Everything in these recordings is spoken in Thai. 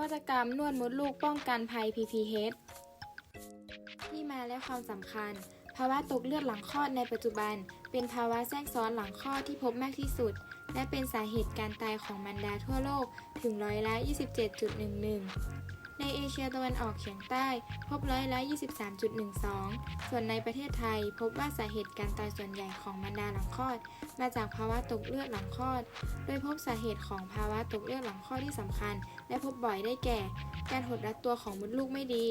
วัตกรรมนวดมดลูกป้องกันภัย PPH ที่มาและความสำคัญ ภาวะตกเลือดหลังคลอดในปัจจุบัน เป็นภาวะแทรกซ้อนหลังคลอดที่พบมากที่สุด และเป็นสาเหตุการตายของมารดาทั่วโลกถึงร้อยละ27.11 ในเอเชียตะวันออกเฉียงใต้ พบร้อยละ 23.12 ส่วนในประเทศไทย พบว่าสาเหตุการตายส่วนใหญ่ของมารดาหลังคลอด มาจากภาวะตกเลือดหลังคลอด โดยพบสาเหตุของภาวะตกเลือดหลังคลอดที่สำคัญ และพบบ่อยได้แก่ การหดรัดตัวของมดลูกไม่ดี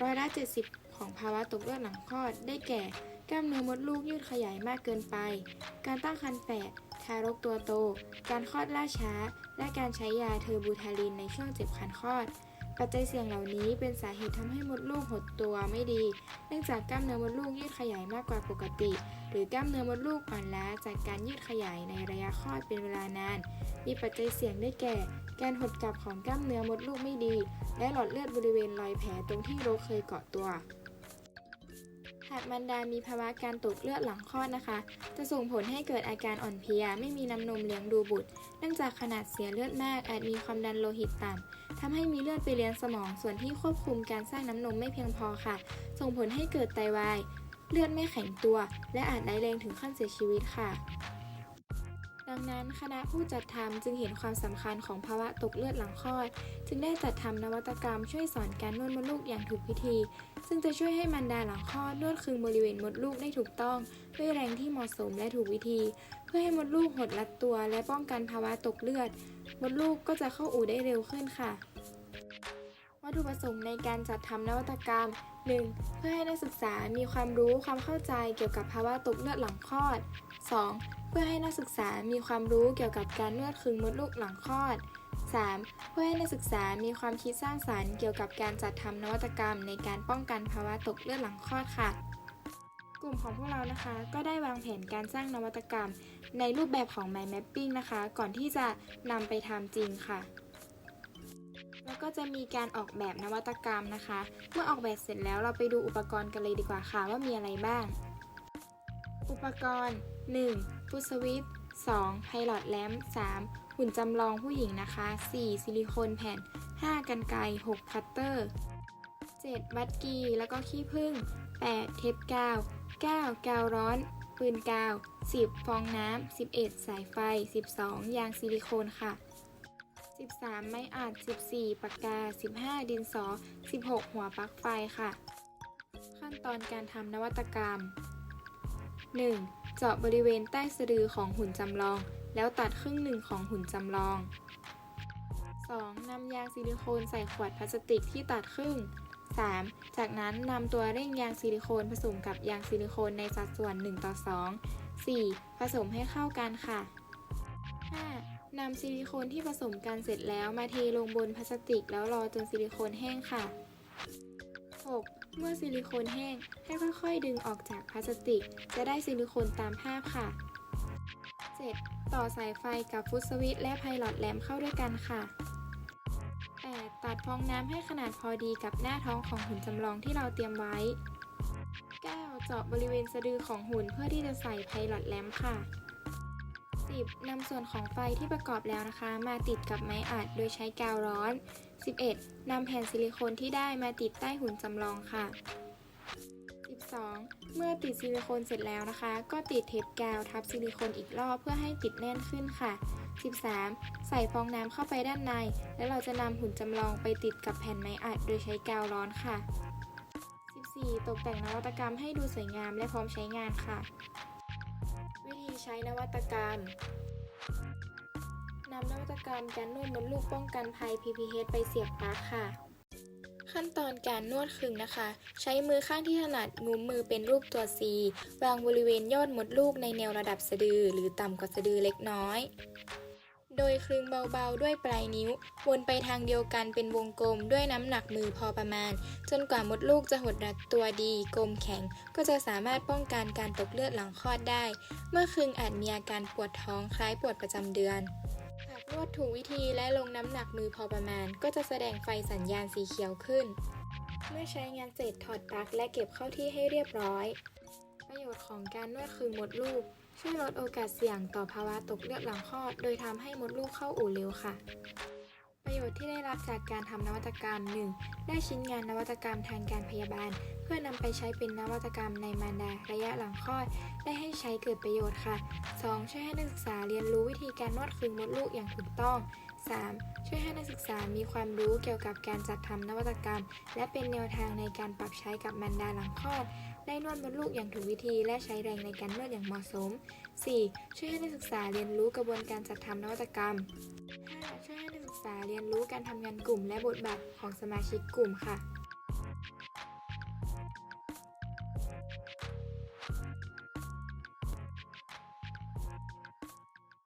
ร้อยละ 70 ของภาวะตกเลือดหลังคลอด ได้แก่ กล้ามเนื้อมดลูกยืดขยายมากเกินไป การตั้งครรภ์แฝดทารกตัวโต การคลอดล่าช้า และการใช้ยาเทอร์บูทาลินในช่วงเจ็บคันคลอด ปัจจัยเสี่ยงเหล่านี้เป็นสาเหตุทำให้มดลูกหดตัวไม่ดี เนื่องจากกล้ามเนื้อมดลูกยืดขยายมากกว่าปกติ หรือกล้ามเนื้อมดลูกอ่อนล้าจากการยืดขยายในระยะคลอดเป็นเวลานาน มีปัจจัยเสี่ยงได้แก่ การหดกลับของกล้ามเนื้อมดลูกไม่ดี และหลอดเลือดบริเวณรอยแผลตรงที่โรคเคยเกาะตัว หากมารดามีภาวะการตกเลือดหลังคลอดนะคะ จะส่งผลให้เกิดอาการอ่อนเพลีย ไม่มีน้ำนมเลี้ยงดูบุตร เนื่องจากขนาดเสียเลือดมาก อาจมีความดันโลหิตต่ำทำให้มีเลือดไปเลี้ยงสมอง ส่วนที่ควบคุมการสร้างน้ำนมไม่เพียงพอค่ะ ส่งผลให้เกิดไตวาย เลือดไม่แข็งตัว และอาจร้ายแรงถึงขั้นเสียชีวิตค่ะดังนั้นคณะผู้จัดทำจึงเห็นความสำคัญของภาวะตกเลือดหลังคลอด จึงได้จัดทำนวัตกรรมช่วยสอนการนวดมดลูกอย่างถูกวิธี ซึ่งจะช่วยให้มารดาหลังคลอดนวดคึงบริเวณมดลูกได้ถูกต้อง ด้วยแรงที่เหมาะสมและถูกวิธี เพื่อให้มดลูกหดรัดตัวและป้องกันภาวะตกเลือด มดลูกก็จะเข้าอู่ได้เร็วขึ้นค่ะ วัตถุประสงค์ในการจัดทำนวัตกรรม 1. เพื่อให้นักศึกษามีความรู้ความเข้าใจเกี่ยวกับภาวะตกเลือดหลังคลอด 2. เพื่อให้นักศึกษามีความรู้เกี่ยวกับการนวดคึงมดลูกหลังคลอด 3. เพื่อให้นักศึกษามีความคิดสร้างสรรค์เกี่ยวกับการจัดทำนวัตกรรม ในการป้องกันภาวะตกเลือดหลังคลอดค่ะ กลุ่มของพวกเรานะคะ ก็ได้วางแผนการสร้างนวัตกรรม ในรูปแบบของ Mind Mapping นะคะ ก่อนที่จะนำไปทำจริงค่ะ แล้วก็จะมีการออกแบบนวัตกรรมนะคะ เมื่อออกแบบเสร็จแล้วเราไปดูอุปกรณ์กันเลยดีกว่าค่ะว่ามีอะไรบ้าง อุปกรณ์ 1. ฟุตสวิต 2. ไพลอตแลม 3. หุ่นจำลองผู้หญิงนะคะ 4. ซิลิโคนแผ่น 5. กันไกร 6. คัตเตอร์ 7. บัตรกี แล้วก็ขี้ผึ้ง 8. เทปกาว 9. กาวร้อน ปืนกาว 10. ฟองน้ำ 11. สายไฟ 12. ยางซิลิโคนค่ะ 13 ไม้อัด 14 ปากกา 15 ดินสอ 16 หัวปลั๊กไฟค่ะ ขั้นตอนการทำนวัตกรรม 1. เจาะบริเวณใต้สะดือของหุ่นจำลอง แล้วตัดครึ่งหนึ่งของหุ่นจำลอง 2. นำยางซิลิโคนใส่ขวดพลาสติกที่ตัดครึ่ง 3. จากนั้นนำตัวเร่งยางซิลิโคนผสมกับยางซิลิโคนในสัดส่วน 1 ต่อ 2 4. ผสมให้เข้ากันค่ะ 5. นำซิลิโคนที่ผสมกันเสร็จแล้วมาเทลงบนพลาสติกแล้วรอจนซิลิโคนแห้งค่ะ 6. เมื่อซิลิโคนแห้งให้ค่อยๆ ดึงออกจากพลาสติก จะได้ซิลิโคนตามภาพค่ะ 7. ต่อสายไฟกับฟุตสวิตช์และไพลอตแลมเข้าด้วยกันค่ะ 8. ตัดฟองน้ำให้ขนาดพอดีกับหน้าท้องของหุ่นจำลองที่เราเตรียมไว้ 9. เจาะบริเวณสะดือของหุ่นเพื่อที่จะใส่ไพลอตแลมค่ะ 10. นำส่วนของไฟที่ประกอบแล้วนะคะ มาติดกับไม้อัดโดยใช้กาวร้อน 11. นำแผ่นซิลิโคนที่ได้มาติดใต้หุ่นจำลองค่ะ 2. เมื่อติดซิลิโคนเสร็จแล้วนะคะ ก็ติดเทปกาวทับซิลิโคนอีกรอบเพื่อให้ติดแน่นขึ้นค่ะ 13. ใส่ฟองน้ำเข้าไปด้านใน แล้วเราจะนำหุ่นจำลองไปติดกับแผ่นไม้อัดโดยใช้กาวร้อนค่ะ 14. ตกแต่งนวัตกรรมให้ดูสวยงามและพร้อมใช้งานค่ะ วิธีใช้นวัตกรรมนำนวัตกรรมการนวดมดลูกป้องกันภัย PPH ไปเสียบปลั๊กค่ะ ขั้นตอนการนวดคึงนะคะ ใช้มือข้างที่ถนัดงุ้มมือเป็นรูปตัว C วางบริเวณยอดมดลูกในแนวระดับสะดือ หรือต่ำกว่าสะดือเล็กน้อย โดยคลึงเบาๆด้วยปลายนิ้ว วนไปทางเดียวกันเป็นวงกลมด้วยน้ำหนักมือพอประมาณ จนกว่ามดลูกจะหดรัดตัวดี กลมแข็ง ก็จะสามารถป้องกันการตกเลือดหลังคลอดได้ เมื่อคลึงอาจมีอาการปวดท้องคล้ายปวดประจำเดือน นวดถูกวิธีและลงน้ำหนักมือพอประมาณ ก็จะแสดงไฟสัญญาณสีเขียวขึ้น เมื่อใช้งานเสร็จถอดปลั๊กและเก็บเข้าที่ให้เรียบร้อย ประโยชน์ของการนวดคือมดลูก ช่วยลดโอกาสเสี่ยงต่อภาวะตกเลือดหลังคลอด โดยทำให้มดลูกเข้าอู่เร็วค่ะ ประโยชน์ที่ได้รับจากการทำนวัตกรรม 1. ได้ชิ้นงานนวัตกรรมทางการพยาบาล เพื่อนำไปใช้เป็นนวัตกรรมในมารดาระยะหลังคลอด ได้ให้ใช้เกิดประโยชน์ค่ะ 2. ช่วยให้นักศึกษาเรียนรู้วิธีการนวดคืนมดลูกอย่างถูกต้อง 3. ช่วยให้นักศึกษามีความรู้เกี่ยวกับการจัดทำนวัตกรรม และเป็นแนวทางในการปรับใช้กับมันดาหลังคลอด ได้นวดมดลูกอย่างถูกวิธี และใช้แรงในการนวดอย่างเหมาะสม 4. ช่วยให้นักศึกษาเรียนรู้กระบวนการจัดทำนวัตกรรม 5. ช่วยให้นักศึกษาเรียนรู้การทำงานกลุ่มและบทบาทของสมาชิกกลุ่มค่ะ